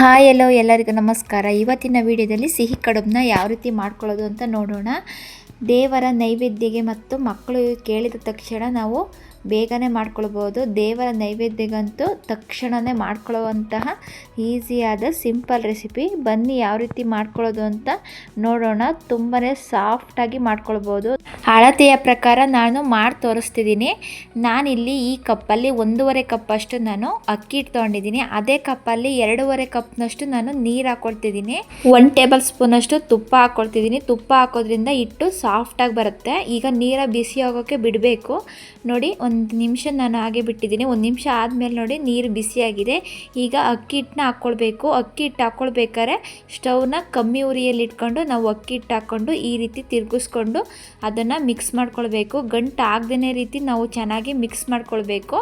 Hi ಎಲ್ಲೋ ಎಲ್ಲರಿಗೂ ನಮಸ್ಕಾರ. ಇವತ್ತಿನ ವಿಡಿಯೋದಲ್ಲಿ ಸಿಹಿ ಕಡುಬನ್ನ ಯಾವ ರೀತಿ ಮಾಡ್ಕೊಳ್ಳೋದು ಅಂತ ನೋಡೋಣ. ದೇವರ ನೈವೇದ್ಯಗೆ ಮತ್ತು ಮಕ್ಕಳು ಕೇಳಿದ ತಕ್ಷಣ ನಾವು ಬೇಗನೆ ಮಾಡ್ಕೊಳ್ಬೋದು. ದೇವರ ನೈವೇದ್ಯಗಂತೂ ತಕ್ಷಣವೇ ಮಾಡ್ಕೊಳ್ಳುವಂತಹ ಈಸಿಯಾದ ಸಿಂಪಲ್ ರೆಸಿಪಿ. ಬನ್ನಿ ಯಾವ ರೀತಿ ಮಾಡ್ಕೊಳ್ಳೋದು ಅಂತ ನೋಡೋಣ. ತುಂಬಾ ಸಾಫ್ಟಾಗಿ ಮಾಡ್ಕೊಳ್ಬೋದು. ಅಳತೆಯ ಪ್ರಕಾರ ನಾನು ಮಾಡಿ ತೋರಿಸ್ತಿದ್ದೀನಿ. ನಾನಿಲ್ಲಿ ಈ ಕಪ್ಪಲ್ಲಿ ಒಂದೂವರೆ ಕಪ್ಪಷ್ಟು ನಾನು ಅಕ್ಕಿ ಹಿಟ್ಟು ತೊಗೊಂಡಿದ್ದೀನಿ ಅದೇ ಕಪ್ಪಲ್ಲಿ ಎರಡೂವರೆ ಕಪ್ನಷ್ಟು ನಾನು ನೀರು ಹಾಕ್ಕೊಳ್ತಿದ್ದೀನಿ ಒನ್ ಟೇಬಲ್ ಸ್ಪೂನಷ್ಟು ತುಪ್ಪ ಹಾಕ್ಕೊಳ್ತಿದ್ದೀನಿ ತುಪ್ಪ ಹಾಕೋದ್ರಿಂದ ಹಿಟ್ಟು ಸಾಫ್ಟಾಗಿ ಬರುತ್ತೆ. ಈಗ ನೀರ ಬಿಸಿ ಆಗೋಕ್ಕೆ ಬಿಡಬೇಕು. ನೋಡಿ ಒಂದು ನಿಮಿಷ ನಾನು ಹಾಗೆ ಬಿಟ್ಟಿದ್ದೀನಿ. ಒಂದು ನಿಮಿಷ ಆದಮೇಲೆ ನೋಡಿ, ನೀರು ಬಿಸಿಯಾಗಿದೆ. ಈಗ ಅಕ್ಕಿ ಹಿಟ್ಟನ್ನ ಹಾಕ್ಕೊಳ್ಬೇಕು. ಅಕ್ಕಿ ಹಿಟ್ಟು ಹಾಕ್ಕೊಳ್ಬೇಕಾದ್ರೆ ಸ್ಟವ್ನ ಕಮ್ಮಿ ಉರಿಯಲ್ಲಿ ಇಟ್ಕೊಂಡು ನಾವು ಅಕ್ಕಿ ಹಿಟ್ಟು ಹಾಕ್ಕೊಂಡು ಈ ರೀತಿ ತಿರುಗಿಸ್ಕೊಂಡು ಅದನ್ನು ಮಿಕ್ಸ್ ಮಾಡ್ಕೊಳ್ಬೇಕು. ಗಂಟು ಆಗದೇ ರೀತಿ ನಾವು ಚೆನ್ನಾಗಿ ಮಿಕ್ಸ್ ಮಾಡ್ಕೊಳ್ಬೇಕು.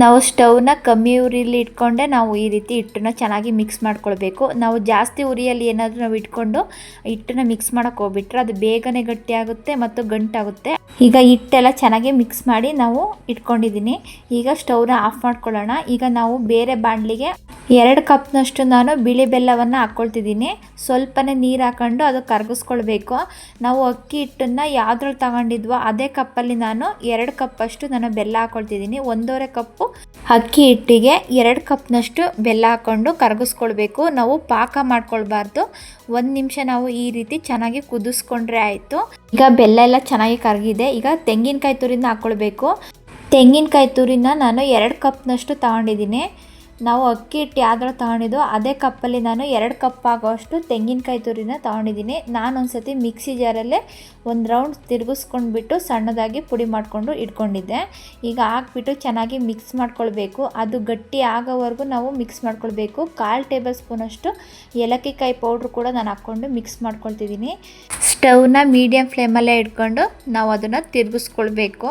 ನಾವು ಸ್ಟವ್ನ ಕಮ್ಮಿ ಉರಿಯಲ್ಲಿ ಇಟ್ಕೊಂಡೆ ನಾವು ಈ ರೀತಿ ಹಿಟ್ಟನ್ನ ಚೆನ್ನಾಗಿ ಮಿಕ್ಸ್ ಮಾಡ್ಕೊಳ್ಬೇಕು. ನಾವು ಜಾಸ್ತಿ ಉರಿಯಲ್ಲಿ ಏನಾದರೂ ನಾವು ಇಟ್ಕೊಂಡು ಹಿಟ್ಟನ್ನ ಮಿಕ್ಸ್ ಮಾಡೋಕೆ ಹೋಗ್ಬಿಟ್ರೆ ಅದು ಬೇಗನೆ ಗಟ್ಟಿಯಾಗುತ್ತೆ ಮತ್ತು ಗಂಟಾಗುತ್ತೆ. ಈಗ ಹಿಟ್ಟೆಲ್ಲ ಚೆನ್ನಾಗಿ ಮಿಕ್ಸ್ ಮಾಡಿ ನಾವು ಇಟ್ಕೊಂಡಿದ್ದೀನಿ. ಈಗ ಸ್ಟವ್ನ ಆಫ್ ಮಾಡ್ಕೊಳ್ಳೋಣ. ಈಗ ನಾವು ಬೇರೆ ಬಾಣಲಿಗೆ ಎರಡು ಕಪ್ನಷ್ಟು ನಾನು ಬಿಳಿ ಬೆಲ್ಲವನ್ನು ಹಾಕ್ಕೊಳ್ತಿದ್ದೀನಿ ಸ್ವಲ್ಪನೇ ನೀರು ಹಾಕೊಂಡು ಅದು ಕರಗಿಸ್ಕೊಳ್ಬೇಕು. ನಾವು ಅಕ್ಕಿ ಹಿಟ್ಟನ್ನು ಯಾವ್ದ್ರಲ್ಲಿ ತಗೊಂಡಿದ್ವೋ ಅದೇ ಕಪ್ಪಲ್ಲಿ ನಾನು ಎರಡು ಕಪ್ಪಷ್ಟು ನಾನು ಬೆಲ್ಲ ಹಾಕ್ಕೊಳ್ತಿದ್ದೀನಿ ಒಂದೂವರೆ ಕಪ್ಪು ಅಕ್ಕಿ ಹಿಟ್ಟಿಗೆ ಎರಡು ಕಪ್ನಷ್ಟು ಬೆಲ್ಲ ಹಾಕ್ಕೊಂಡು ಕರಗಿಸ್ಕೊಳ್ಬೇಕು. ನಾವು ಪಾಕ ಮಾಡ್ಕೊಳ್ಬಾರ್ದು. ಒಂದು ನಿಮಿಷ ನಾವು ಈ ರೀತಿ ಚೆನ್ನಾಗಿ ಕುದಿಸ್ಕೊಂಡ್ರೆ ಆಯಿತು. ಈಗ ಬೆಲ್ಲ ಎಲ್ಲ ಚೆನ್ನಾಗಿ ಕರಗಿದೆ. ಈಗ ತೆಂಗಿನಕಾಯಿ ತುರಿನ ಹಾಕ್ಕೊಳ್ಬೇಕು ತೆಂಗಿನಕಾಯಿ ತುರಿನ ನಾನು ಎರಡು ಕಪ್ನಷ್ಟು ತಗೊಂಡಿದ್ದೀನಿ. ನಾವು ಅಕ್ಕಿ ಹಿಟ್ಟು ಯಾವ್ದ್ರಲ್ಲಿ ತೊಗೊಂಡಿದ್ದು ಅದೇ ಕಪ್ಪಲ್ಲಿ ನಾನು ಎರಡು ಕಪ್ ಆಗೋಷ್ಟು ತೆಂಗಿನಕಾಯಿ ತುರಿನ ತೊಗೊಂಡಿದ್ದೀನಿ. ನಾನು ಒಂದ್ಸತಿ ಮಿಕ್ಸಿ ಜಾರಲ್ಲೇ ಒಂದು ರೌಂಡ್ ತಿರುಗಿಸ್ಕೊಂಡ್ಬಿಟ್ಟು ಸಣ್ಣದಾಗಿ ಪುಡಿ ಮಾಡಿಕೊಂಡು ಇಟ್ಕೊಂಡಿದ್ದೆ. ಈಗ ಹಾಕ್ಬಿಟ್ಟು ಚೆನ್ನಾಗಿ ಮಿಕ್ಸ್ ಮಾಡ್ಕೊಳ್ಬೇಕು. ಅದು ಗಟ್ಟಿ ಆಗೋವರೆಗೂ ನಾವು ಮಿಕ್ಸ್ ಮಾಡ್ಕೊಳ್ಬೇಕು. ಕಾಲು ಟೇಬಲ್ ಸ್ಪೂನಷ್ಟು ಏಲಕ್ಕಿಕಾಯಿ ಪೌಡ್ರ್ ಕೂಡ ನಾನು ಹಾಕ್ಕೊಂಡು ಮಿಕ್ಸ್ ಮಾಡ್ಕೊಳ್ತಿದ್ದೀನಿ. ಸ್ಟವ್ನ ಮೀಡಿಯಮ್ ಫ್ಲೇಮಲ್ಲೇ ಇಟ್ಕೊಂಡು ನಾವು ಅದನ್ನು ತಿರುಗಿಸ್ಕೊಳ್ಬೇಕು.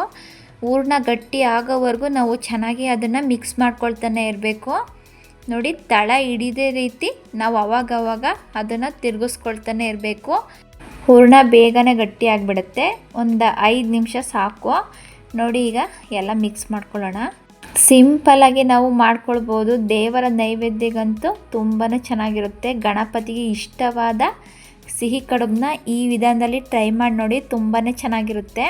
ಹೂರ್ಣ ಗಟ್ಟಿ ಆಗೋವರೆಗೂ ನಾವು ಚೆನ್ನಾಗಿ ಅದನ್ನು ಮಿಕ್ಸ್ ಮಾಡ್ಕೊಳ್ತಾನೆ ಇರಬೇಕು. ನೋಡಿ, ತಳ ಹಿಡಿದೇ ರೀತಿ ನಾವು ಅವಾಗವಾಗ ಅದನ್ನು ತಿರುಗಿಸ್ಕೊಳ್ತಾನೆ ಇರಬೇಕು. ಹೂರ್ಣ ಬೇಗನೆ ಗಟ್ಟಿ ಆಗಿಬಿಡುತ್ತೆ. ಒಂದು ಐದು ನಿಮಿಷ ಸಾಕು. ನೋಡಿ, ಈಗ ಎಲ್ಲ ಮಿಕ್ಸ್ ಮಾಡ್ಕೊಳ್ಳೋಣ. ಸಿಂಪಲಾಗಿ ನಾವು ಮಾಡ್ಕೊಳ್ಬೋದು. ದೇವರ ನೈವೇದ್ಯಗಂತೂ ತುಂಬಾ ಚೆನ್ನಾಗಿರುತ್ತೆ. ಗಣಪತಿಗೆ ಇಷ್ಟವಾದ ಸಿಹಿ ಕಡುಬನ್ನ ಈ ವಿಧಾನದಲ್ಲಿ ಟ್ರೈ ಮಾಡಿ ನೋಡಿ ತುಂಬಾ ಚೆನ್ನಾಗಿರುತ್ತೆ.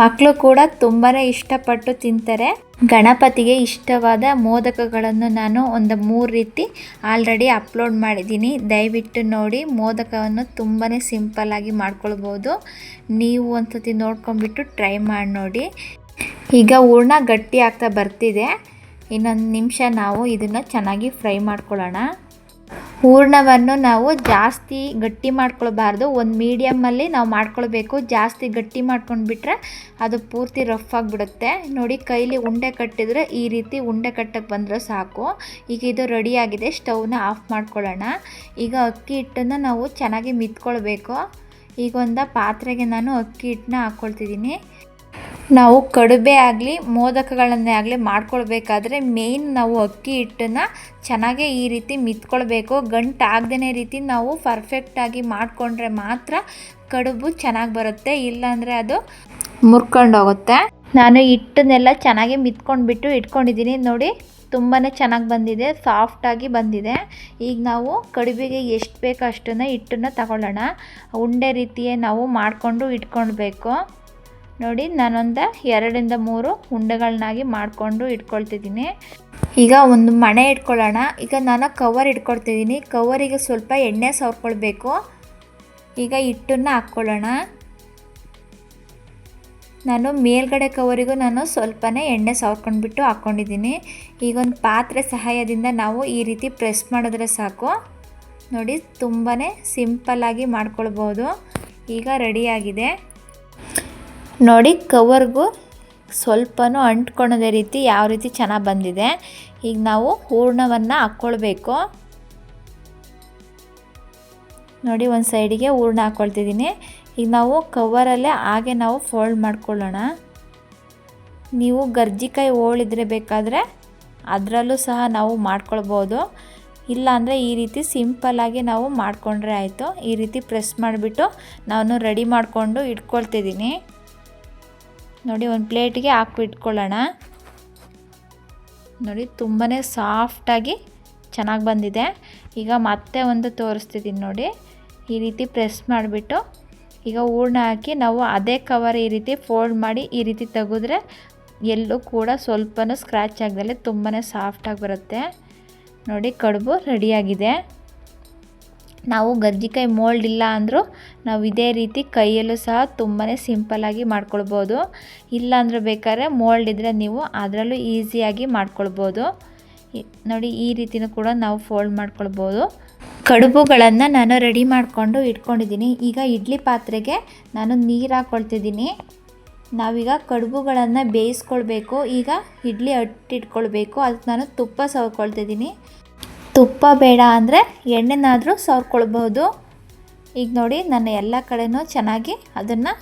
ಮಕ್ಕಳು ಕೂಡ ತುಂಬಾ ಇಷ್ಟಪಟ್ಟು ತಿಂತಾರೆ. ಗಣಪತಿಗೆ ಇಷ್ಟವಾದ ಮೋದಕಗಳನ್ನು ನಾನು ಒಂದು ಮೂರು ರೀತಿ ಆಲ್ರೆಡಿ ಅಪ್ಲೋಡ್ ಮಾಡಿದ್ದೀನಿ. ದಯವಿಟ್ಟು ನೋಡಿ, ಮೋದಕವನ್ನು ತುಂಬಾ ಸಿಂಪಲ್ಲಾಗಿ ಮಾಡ್ಕೊಳ್ಬೋದು. ನೀವು ಒಂದ್ಸತಿ ನೋಡ್ಕೊಂಬಿಟ್ಟು ಟ್ರೈ ಮಾಡಿ ನೋಡಿ. ಈಗ ಹೂರ್ಣ ಗಟ್ಟಿ ಆಗ್ತಾ ಬರ್ತಿದೆ. ಇನ್ನೊಂದು ನಿಮಿಷ ನಾವು ಇದನ್ನು ಚೆನ್ನಾಗಿ ಫ್ರೈ ಮಾಡ್ಕೊಳ್ಳೋಣ. ಹೂರ್ಣವನ್ನು ನಾವು ಜಾಸ್ತಿ ಗಟ್ಟಿ ಮಾಡ್ಕೊಳ್ಬಾರ್ದು. ಒಂದು ಮೀಡಿಯಮ್ಮಲ್ಲಿ ನಾವು ಮಾಡ್ಕೊಳ್ಬೇಕು. ಜಾಸ್ತಿ ಗಟ್ಟಿ ಮಾಡ್ಕೊಂಡ್ಬಿಟ್ರೆ ಅದು ಪೂರ್ತಿ ರಫ್ ಆಗಿಬಿಡುತ್ತೆ. ನೋಡಿ, ಕೈಲಿ ಉಂಡೆ ಕಟ್ಟಿದ್ರೆ ಈ ರೀತಿ ಉಂಡೆ ಕಟ್ಟಕ್ಕೆ ಬಂದರೆ ಸಾಕು. ಈಗ ಇದು ರೆಡಿಯಾಗಿದೆ ಸ್ಟವ್ನ ಆಫ್ ಮಾಡ್ಕೊಳ್ಳೋಣ. ಈಗ ಅಕ್ಕಿ ಹಿಟ್ಟನ್ನು ನಾವು ಚೆನ್ನಾಗಿ ಮಿತ್ಕೊಳ್ಬೇಕು. ಈಗ ಒಂದು ಪಾತ್ರೆಗೆ ನಾನು ಅಕ್ಕಿ ಹಿಟ್ಟನ್ನ ಹಾಕ್ಕೊಳ್ತಿದ್ದೀನಿ ನಾವು ಕಡುಬೆ ಆಗಲಿ, ಮೋದಕಗಳನ್ನೇ ಆಗಲಿ ಮಾಡ್ಕೊಳ್ಬೇಕಾದ್ರೆ ಮೇಯ್ನ್ ನಾವು ಅಕ್ಕಿ ಹಿಟ್ಟನ್ನು ಚೆನ್ನಾಗೇ ಈ ರೀತಿ ಮಿತ್ಕೊಳ್ಬೇಕು. ಗಂಟು ಆಗದೇ ರೀತಿ ನಾವು ಪರ್ಫೆಕ್ಟಾಗಿ ಮಾಡಿಕೊಂಡ್ರೆ ಮಾತ್ರ ಕಡುಬು ಚೆನ್ನಾಗಿ ಬರುತ್ತೆ. ಇಲ್ಲಾಂದರೆ ಅದು ಮುರ್ಕೊಂಡೋಗುತ್ತೆ. ನಾನು ಹಿಟ್ಟನ್ನೆಲ್ಲ ಚೆನ್ನಾಗಿ ಮಿತ್ಕೊಂಡ್ಬಿಟ್ಟು ಇಟ್ಕೊಂಡಿದ್ದೀನಿ. ನೋಡಿ ತುಂಬಾ ಚೆನ್ನಾಗಿ ಬಂದಿದೆ ಸಾಫ್ಟಾಗಿ ಬಂದಿದೆ. ಈಗ ನಾವು ಕಡುಬಿಗೆ ಎಷ್ಟು ಬೇಕೋ ಅಷ್ಟನ್ನು ಹಿಟ್ಟನ್ನು ತಗೊಳ್ಳೋಣ. ಉಂಡೆ ರೀತಿಯೇ ನಾವು ಮಾಡಿಕೊಂಡು ಇಟ್ಕೊಳ್ಬೇಕು. ನೋಡಿ, ನಾನೊಂದು ಎರಡರಿಂದ ಮೂರು ಉಂಡೆಗಳನ್ನಾಗಿ ಮಾಡಿಕೊಂಡು ಇಟ್ಕೊಳ್ತಿದ್ದೀನಿ. ಈಗ ಒಂದು ಮಣೆ ಇಟ್ಕೊಳ್ಳೋಣ. ಈಗ ನಾನು ಕವರ್ ಇಟ್ಕೊಳ್ತಿದ್ದೀನಿ. ಕವರಿಗೆ ಸ್ವಲ್ಪ ಎಣ್ಣೆ ಸವರ್ಕೊಳ್ಬೇಕು. ಈಗ ಹಿಟ್ಟನ್ನು ಹಾಕ್ಕೊಳ್ಳೋಣ. ನಾನು ಮೇಲ್ಗಡೆ ಕವರಿಗೂ ನಾನು ಸ್ವಲ್ಪನೇ ಎಣ್ಣೆ ಸವರ್ಕೊಂಡ್ಬಿಟ್ಟು ಹಾಕ್ಕೊಂಡಿದ್ದೀನಿ. ಈಗ ಒಂದು ಪಾತ್ರೆ ಸಹಾಯದಿಂದ ನಾವು ಈ ರೀತಿ ಪ್ರೆಸ್ ಮಾಡಿದ್ರೆ ಸಾಕು. ನೋಡಿ ತುಂಬಾ ಸಿಂಪಲ್ಲಾಗಿ ಮಾಡ್ಕೊಳ್ಬೋದು. ಈಗ ರೆಡಿಯಾಗಿದೆ ನೋಡಿ ಕವರ್ಗೂ ಸ್ವಲ್ಪನೂ ಅಂಟ್ಕೊಳ್ಳೋದೇ ರೀತಿ ಯಾವ ರೀತಿ ಚೆನ್ನಾಗಿ ಬಂದಿದೆ. ಈಗ ನಾವು ಹೂರ್ಣವನ್ನು ಹಾಕ್ಕೊಳ್ಬೇಕು. ನೋಡಿ ಒಂದು ಸೈಡಿಗೆ ಹೂರ್ಣ ಹಾಕ್ಕೊಳ್ತಿದ್ದೀನಿ. ಈಗ ನಾವು ಕವರಲ್ಲೇ ಹಾಗೆ ನಾವು ಫೋಲ್ಡ್ ಮಾಡ್ಕೊಳ್ಳೋಣ. ನೀವು ಗರ್ಜಿಕಾಯಿ ಹೋಳಿದ್ರೆ ಬೇಕಾದರೆ ಅದರಲ್ಲೂ ಸಹ ನಾವು ಮಾಡ್ಕೊಳ್ಬೋದು. ಇಲ್ಲಾಂದರೆ ಈ ರೀತಿ ಸಿಂಪಲ್ಲಾಗಿ ನಾವು ಮಾಡಿಕೊಂಡ್ರೆ ಆಯಿತು. ಈ ರೀತಿ ಪ್ರೆಸ್ ಮಾಡಿಬಿಟ್ಟು ನಾನು ರೆಡಿ ಮಾಡಿಕೊಂಡು ಇಟ್ಕೊಳ್ತಿದ್ದೀನಿ. ನೋಡಿ, ಒಂದು ಪ್ಲೇಟಿಗೆ ಹಾಕ್ಬಿಟ್ಕೊಳ್ಳೋಣ. ನೋಡಿ ತುಂಬಾ ಸಾಫ್ಟಾಗಿ ಚೆನ್ನಾಗಿ ಬಂದಿದೆ. ಈಗ ಮತ್ತೆ ಒಂದು ತೋರಿಸ್ತಿದ್ದೀನಿ ನೋಡಿ. ಈ ರೀತಿ ಪ್ರೆಸ್ ಮಾಡಿಬಿಟ್ಟು ಈಗ ಹೂರ್ಣ ಹಾಕಿ ನಾವು ಅದೇ ಕವರ್ ಈ ರೀತಿ ಫೋಲ್ಡ್ ಮಾಡಿ ಈ ರೀತಿ ತೆಗೆದ್ರೆ ಎಲ್ಲೂ ಕೂಡ ಸ್ವಲ್ಪನೂ ಸ್ಕ್ರ್ಯಾಚ್ ಆಗದಲ್ಲೇ ತುಂಬಾ ಸಾಫ್ಟಾಗಿ ಬರುತ್ತೆ. ನೋಡಿ, ಕಡುಬು ರೆಡಿಯಾಗಿದೆ ನಾವು ಗರ್ಜಿಕಾಯಿ ಮೋಲ್ಡ್ ಇಲ್ಲ ಅಂದರೂ ನಾವು ಇದೇ ರೀತಿ ಕೈಯಲ್ಲೂ ಸಹ ತುಂಬಾ ಸಿಂಪಲ್ಲಾಗಿ ಮಾಡ್ಕೊಳ್ಬೋದು. ಇಲ್ಲ ಅಂದ್ರೆ ಬೇಕಾದ್ರೆ ಮೋಲ್ಡ್ ಇದ್ದರೆ ನೀವು ಅದರಲ್ಲೂ ಈಸಿಯಾಗಿ ಮಾಡ್ಕೊಳ್ಬೋದು. ನೋಡಿ ಈ ರೀತಿನೂ ಕೂಡ ನಾವು ಫೋಲ್ಡ್ ಮಾಡ್ಕೊಳ್ಬೋದು. ಕಡುಬುಗಳನ್ನು ನಾನು ರೆಡಿ ಮಾಡಿಕೊಂಡು ಇಟ್ಕೊಂಡಿದ್ದೀನಿ. ಈಗ ಇಡ್ಲಿ ಪಾತ್ರೆಗೆ ನಾನು ನೀರು ಹಾಕ್ಕೊಳ್ತಿದ್ದೀನಿ ನಾವೀಗ ಕಡುಬುಗಳನ್ನು ಬೇಯಿಸ್ಕೊಳ್ಬೇಕು. ಈಗ ಇಡ್ಲಿ ಅಟ್ಟಿಟ್ಕೊಳ್ಬೇಕು. ಅದಕ್ಕೆ ನಾನು ತುಪ್ಪ ಸವರ್ಕೊಳ್ತಿದ್ದೀನಿ ತುಪ್ಪ ಬೇಡ ಅಂದರೆ ಎಣ್ಣೆನಾದರೂ ಸವರ್ಕೊಳ್ಬಹುದು. ಈಗ ನೋಡಿ ನಾನು ಎಲ್ಲ ಕಡೆನೂ ಚೆನ್ನಾಗಿ ಅದನ್ನು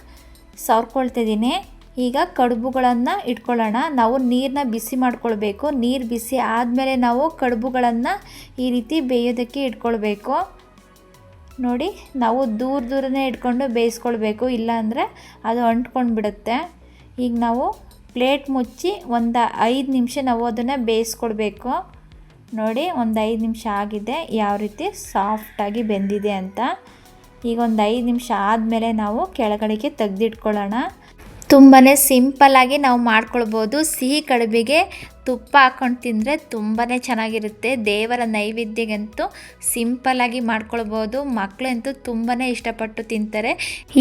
ಸವರ್ಕೊಳ್ತಿದ್ದೀನಿ. ಈಗ ಕಡುಬುಗಳನ್ನು ಇಟ್ಕೊಳ್ಳೋಣ. ನಾವು ನೀರನ್ನ ಬಿಸಿ ಮಾಡ್ಕೊಳ್ಬೇಕು. ನೀರು ಬಿಸಿ ಆದಮೇಲೆ ನಾವು ಕಡುಬುಗಳನ್ನು ಈ ರೀತಿ ಬೇಯೋದಕ್ಕೆ ಇಟ್ಕೊಳ್ಬೇಕು. ನೋಡಿ, ನಾವು ದೂರ ದೂರನೇ ಇಟ್ಕೊಂಡು ಬೇಯಿಸ್ಕೊಳ್ಬೇಕು. ಇಲ್ಲಾಂದರೆ ಅದು ಅಂಟ್ಕೊಂಡು ಬಿಡುತ್ತೆ ಈಗ ನಾವು ಪ್ಲೇಟ್ ಮುಚ್ಚಿ ಒಂದು ಐದು ನಿಮಿಷ ನಾವು ಅದನ್ನು ಬೇಯಿಸ್ಕೊಳ್ಬೇಕು. ನೋಡಿ, ಒಂದು ಐದು ನಿಮಿಷ ಆಗಿದೆ. ಯಾವ ರೀತಿ ಸಾಫ್ಟಾಗಿ ಬೆಂದಿದೆ ಅಂತ. ಈಗ ಒಂದು ಐದು ನಿಮಿಷ ಆದಮೇಲೆ ನಾವು ಕೆಳಗಡೆಗೆ ತೆಗೆದಿಟ್ಕೊಳ್ಳೋಣ. ತುಂಬಾ ಸಿಂಪಲ್ಲಾಗಿ ನಾವು ಮಾಡ್ಕೊಳ್ಬೋದು. ಸಿಹಿ ಕಡುಬಿಗೆ ತುಪ್ಪ ಹಾಕ್ಕೊಂಡು ತಿಂದರೆ ತುಂಬಾ ಚೆನ್ನಾಗಿರುತ್ತೆ. ದೇವರ ನೈವೇದ್ಯಗಂತೂ ಸಿಂಪಲ್ಲಾಗಿ ಮಾಡ್ಕೊಳ್ಬೋದು. ಮಕ್ಕಳಂತೂ ತುಂಬಾ ಇಷ್ಟಪಟ್ಟು ತಿಂತಾರೆ.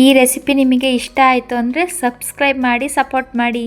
ಈ ರೆಸಿಪಿ ನಿಮಗೆ ಇಷ್ಟ ಆಯಿತು ಅಂದರೆ ಸಬ್ಸ್ಕ್ರೈಬ್ ಮಾಡಿ, ಸಪೋರ್ಟ್ ಮಾಡಿ.